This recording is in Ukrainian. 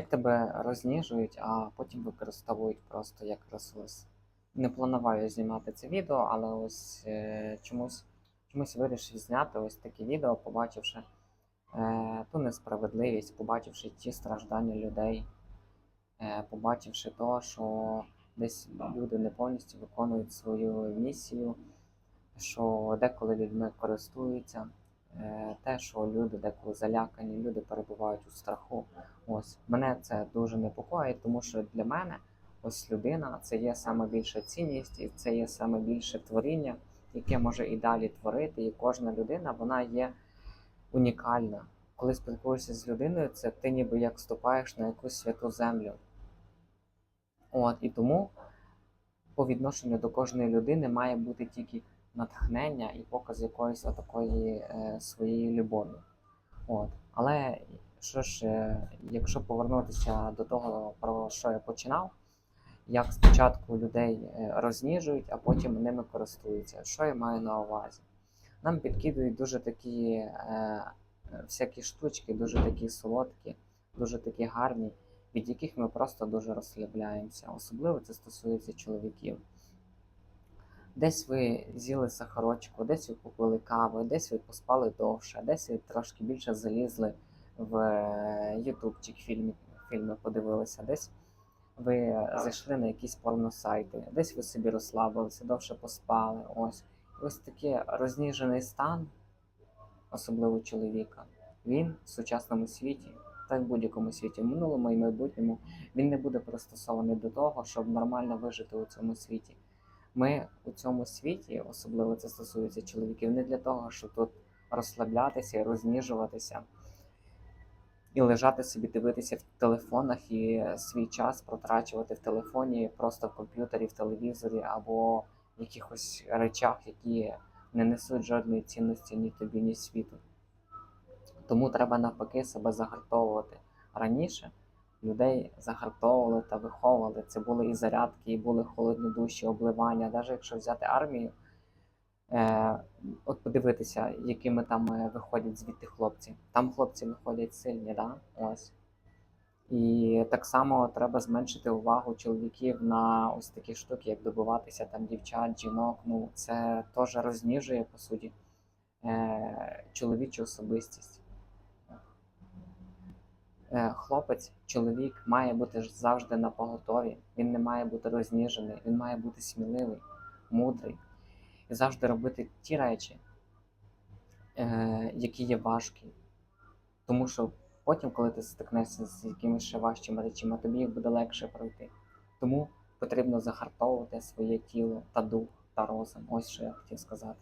Як тебе розніжують, а потім використовують просто як ресурс. Не планував я знімати це відео, але ось е, чомусь, чомусь вирішив зняти ось таке відео, побачивши е, ту несправедливість, побачивши ті страждання людей, е, побачивши то, що десь люди не повністю виконують свою місію, що деколи людьми користуються, е, те, що люди деколи залякані, люди перебувають у страху. Ось мене це дуже непокоїть, тому що для мене ось людина це є саме більша цінність, і це є саме більше творіння, яке може і далі творити. І кожна людина вона є унікальна. Коли спілкуєшся з людиною, це ти ніби як ступаєш на якусь святу землю. От і тому по відношенню до кожної людини має бути тільки натхнення і показ якоїсь отакої е, своєї любові. От. Але що ж, е, якщо повернутися до того, про що я починав, як спочатку людей е, розніжують, а потім ними користуються. Що я маю на увазі? Нам підкидують дуже такі е, всякі штучки, дуже такі солодкі, дуже такі гарні, від яких ми просто дуже розслабляємося. Особливо це стосується чоловіків. Десь ви з'їли сахарочку, десь ви попили кави, десь ви поспали довше, десь ви трошки більше залізли в ютубчик фільми, фільми подивилися, десь ви зайшли на якісь порносайти, десь ви собі розслабилися, довше поспали. Ось. Ось такий розніжений стан, особливо чоловіка, він в сучасному світі, та й в будь-якому світі, в минулому і майбутньому, він не буде пристосований до того, щоб нормально вижити у цьому світі. Ми у цьому світі, особливо це стосується чоловіків, не для того, щоб тут розслаблятися і розніжуватися, і лежати собі, дивитися в телефонах і свій час протрачувати в телефоні, просто в комп'ютері, в телевізорі або в якихось речах, які не несуть жодної цінності ні тобі, ні світу. Тому треба навпаки себе загартовувати. Раніше людей загартовували та виховували. Це були і зарядки, і були холодні душі, обливання. Навіть якщо взяти армію, е, от подивитися, якими там е, виходять звідти хлопці. Там хлопці виходять сильні, да? Ось. І так само треба зменшити увагу чоловіків на ось такі штуки, як добиватися там дівчат, жінок. Ну це теж розніжує по суті е, чоловічу особистість. Е, Хлопець, чоловік має бути завжди на поготові. Він не має бути розніжений, він має бути сміливий, мудрий і завжди робити ті речі, е, які є важкі. Тому що потім, коли ти стикнешся з якимись ще важчими речами, тобі їх буде легше пройти. Тому потрібно загартовувати своє тіло та дух та розум. Ось що я хотів сказати.